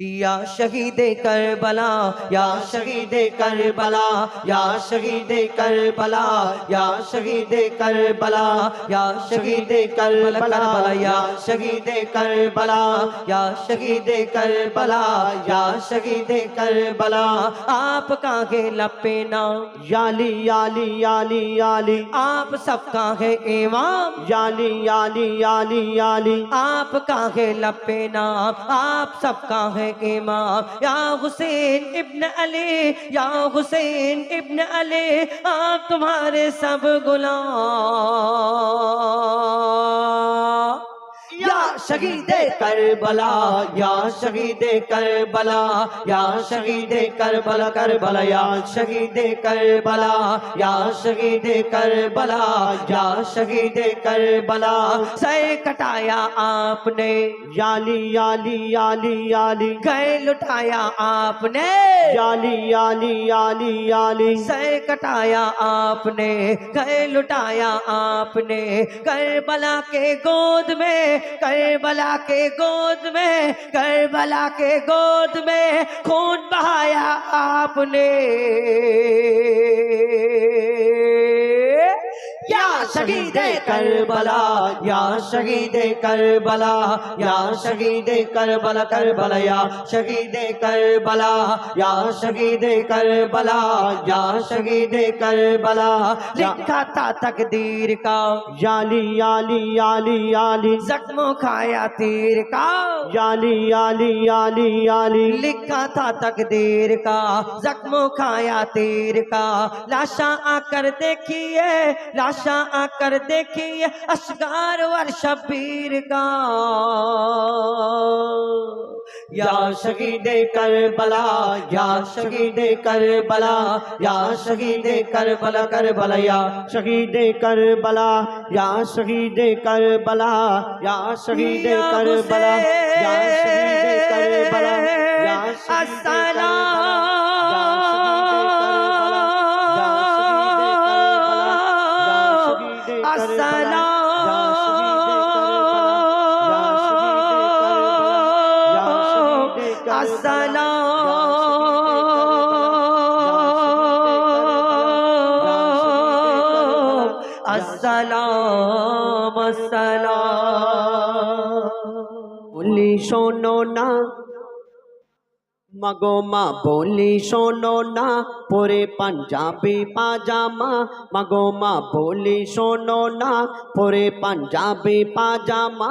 یا شہید کربلا یا شہید کربلا یا شہید کربلا یا شہید کربلا یا شہید کربلا یا شہید کربلا یا شہید کربلا یا شہید کربلا۔ آپ کا ہے نام یالی یالی یالی یالی۔ آپ سب کا ہے امام؟ یالی یالی یالی یالی۔ آپ کا ہے نام آپ سب کا ہے امام یا حسین ابن علی یا حسین ابن علی آپ تمہارے سب غلام۔ شہید کربلا یا شہید کربلا یا شہید کربلا کربلا یا شہید کربلا یا شہید کربلا یا شہید کربلا۔ سے کٹایا آپ نے۔ یالی یالی یالی یالی۔ گئے لٹایا آپ نے۔ یالی یالی یالی یالی۔ سے کٹایا آپ نے۔ گئے لٹایا آپ نے۔ کربلا کے گود میں کر کربلا کے گود میں کربلا کے گود میں خون بہایا آپ نے۔ یا شہید کربلا یا شہید کربلا یا شہید کربلا کربلا یا شہید کربلا یا شہید کربلا یا شہید کربلا لکھا تھا تقدیر کا۔ یالی یالی یالی یالی۔ زخموں کھایا تیر کا۔ یالی یالی یالی یالی۔ لکھا تھا تقدیر کا۔ زخموں کھایا تیر کا۔ لاشا آ کر دیکھیے لاشا کر دیکھی اشگار اور شبیر کا۔ یا شہید کربلا یا شہید کربلا یا شہید کربلا کربلا یا شہید کربلا یا شہید کربلا یا شہید کربلا یا شہید کربلا یا السلام۔ আসসালাম আসসালাম। বলি শোনো না মাগো মা, বলি শোনো না, পরে পাঞ্জাবি পাজামা। মাগো মা, বলি শোনো না, পরে পাঞ্জাবি পাজামা।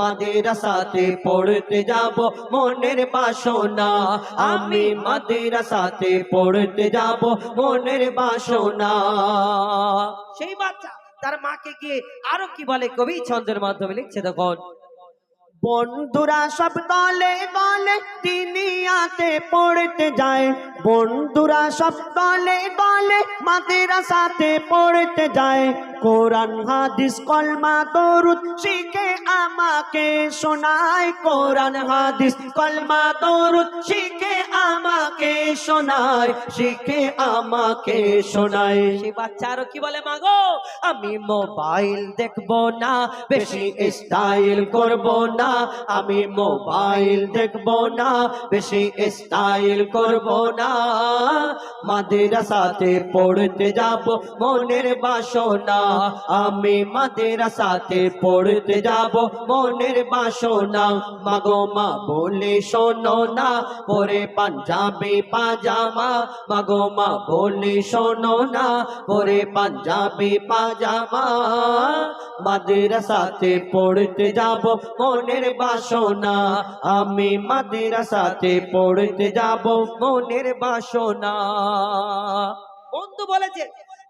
মাদ্রাসাতে পড়তে যাব মনের বাসনা। আমি মাদ্রাসাতে পড়তে যাব মনের বাসনা। সেই বাচ্চা তার মাকে গিয়ে আরও কি বলে? কবি ছন্দের মাধ্যমে লিখছে তখন, বন্ধুরা সব দলে দলে তিনি আতে পড়তে যায়। বন্ধুরা সব দলে দলে মাদ্রাসাতে পড়তে যায়। কোরআন, হাদিস, কলমা, দরুদ শিখে আমাকে শোনায়। কোরআন, হাদিস, কলমা, দরুদ শিখে আমাকে শোনায়, শিখে আমাকে শোনায়। সে বাচ্চারও কি বলে মাগো আমি মোবাইল দেখব না, বেশি স্টাইল করব না, আমি মোবাইল দেখব না, বেশি স্টাইল করব না। মাদ্রাসাতে পড়তে যাব, মনের বাসনা আমি মাদ্রাসাতে পড়তে যাব। মনের বাসনা, মাগো মা বলে শোনো না। পরে পাঞ্জাবি পাজামা, মাগো মা বলে শোনো না। পরে পাঞ্জাবি পাজামা, মাদ্রাসাতে পড়তে যাব। মনের বাসনা, আমি মাদ্রাসাতে পড়তে যাব। মনের বাসনা। বন্ধু বলেছে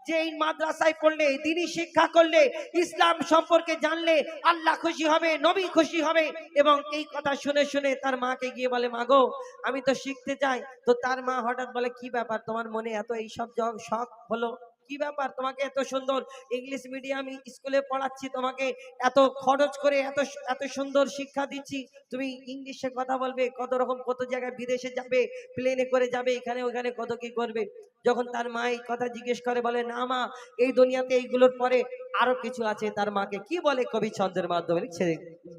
যে এই মাদ্রাসায় পড়লে দিনই শিক্ষা করলে, ইসলাম সম্পর্কে জানলে, আল্লাহ খুশি হবে, নবী খুশি হবে, এবং এই কথা শুনে শুনে তার মাকে গিয়ে বলে মাগো আমি তো শিখতে চাই। তো তার মা হঠাৎ বলে, কি ব্যাপার? তোমার মনে এত এইসব শখ হলো? কি ব্যাপার? তোমাকে এত সুন্দর ইংলিশ মিডিয়াম স্কুলে পড়াচ্ছি, তোমাকে এত খরচ করে এত এত সুন্দর শিক্ষা দিচ্ছি। তুমি ইংলিশে কথা বলবে, কত রকম কত জায়গায় বিদেশে যাবে প্লেনে করে যাবে, এখানে ওখানে কত কি করবে? যখন তার মা এই কথা জিজ্ঞেস করে, বলে, না মা, এই দুনিয়াতে এইগুলোর পরে আরও কিছু আছে। তার মাকে কি বলে কবি ছন্দের মাধ্যমে লিখছে?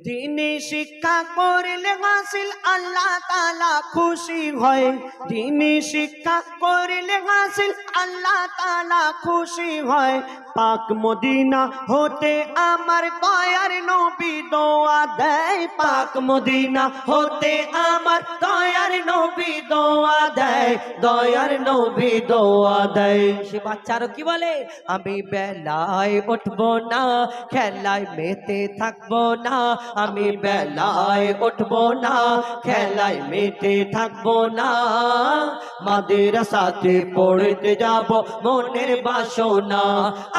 দিনে শিক্ষা করলে হাসিল আল্লাহ তালা খুশি হয়। দিনে শিক্ষা করলে হাসিল আল্লাহ তালা খুশি হয়। পাক মদিনা হতে আমার দয়ার নবী দোয়া দেয়। পাক মদিনা হতে আমার দয়ার নবী দোয়া দেয়। দয়ার নবী দোয়া দেয়। সে বাচ্চারও কি বলে? আমি বেলায় উঠবো না, খেলায় মেতে থাকব না। আমি বেলায় উঠবো না, খেলায় মেতে থাকব না। মাদের সাথে পড়তে যাব মনের বাসনা।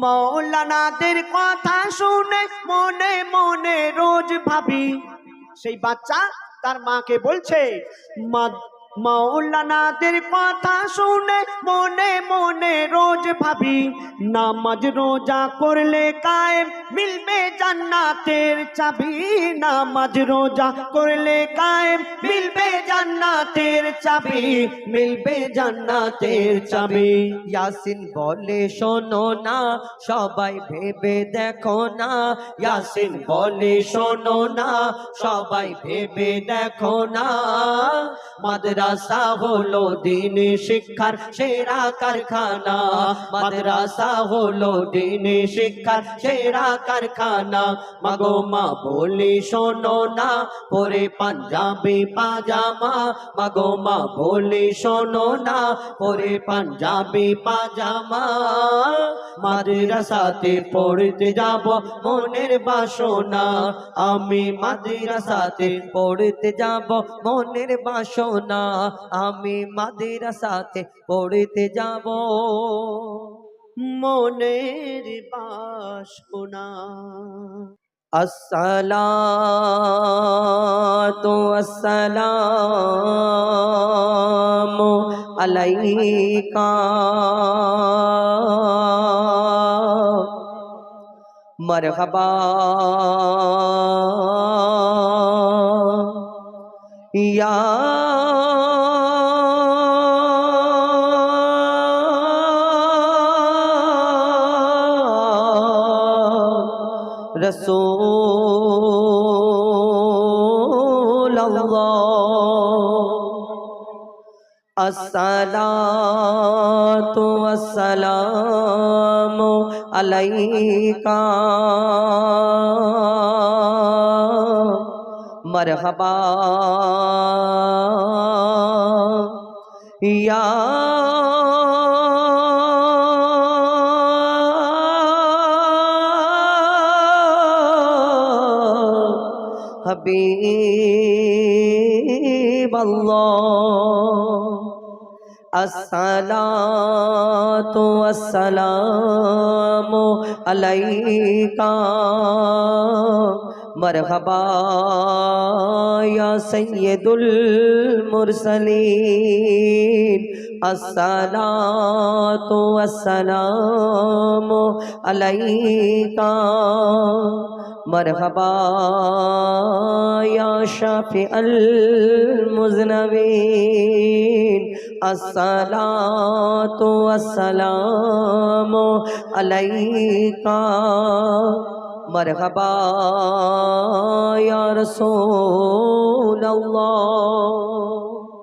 মৌলানাদের কথা শুনে মনে মনে রোজ ভাবি সেই বাচ্চা তার মাকে বলছে মা মৌলানাদের কথা শুনে মনে মনে রোজ ভাবি, নামাজ রোজা করলে কায়েম মিলবে জান্নাতের চাবি। নামাজ রোজা করলে কায়েম মিলবে জান্নাতের চাবি, মিলবে জান্নাতের চাবি। ইয়াসিন বলে, শোনো না, সবাই ভেবে দেখো না। ইয়াসিন বলে, শোনো না, সবাই ভেবে দেখো না। মাদ্রাসা হলো দিন শিক্ষার সেরা কারখানা। মাদ্রাসা হলো দিন শিক্ষার সেরা কারখানা। মাগো মা, বলি শোনো না, পরে পাঞ্জাবি পাজামা। মাগো মা, বলি শোনো না, পরে পাঞ্জাবি পাজামা। মাদ্রাসাতে পড়তে যাব মনের বাসনা। আমি মাদ্রাসাতে পড়তে যাব মনের বাসনা। আমি মাদের সাথে পড়তে যাব। মনের বাসনা। আসসালাতু আসসালামু আলাইকা। মরহবা। রসূল আসসালাতু আসসালামু আলাইকা। মরহবা। ইয়া হাবিব আসসালাতু আসসালামু আলাইকা। মরহবা ইয়া সাইয়্যিদুল মুরসালিন। আসসালাতু আসসালামু আলাইকা। مرحبا يا شافع المذنبين الصلاة والسلام عليك مرحبا يا رسول الله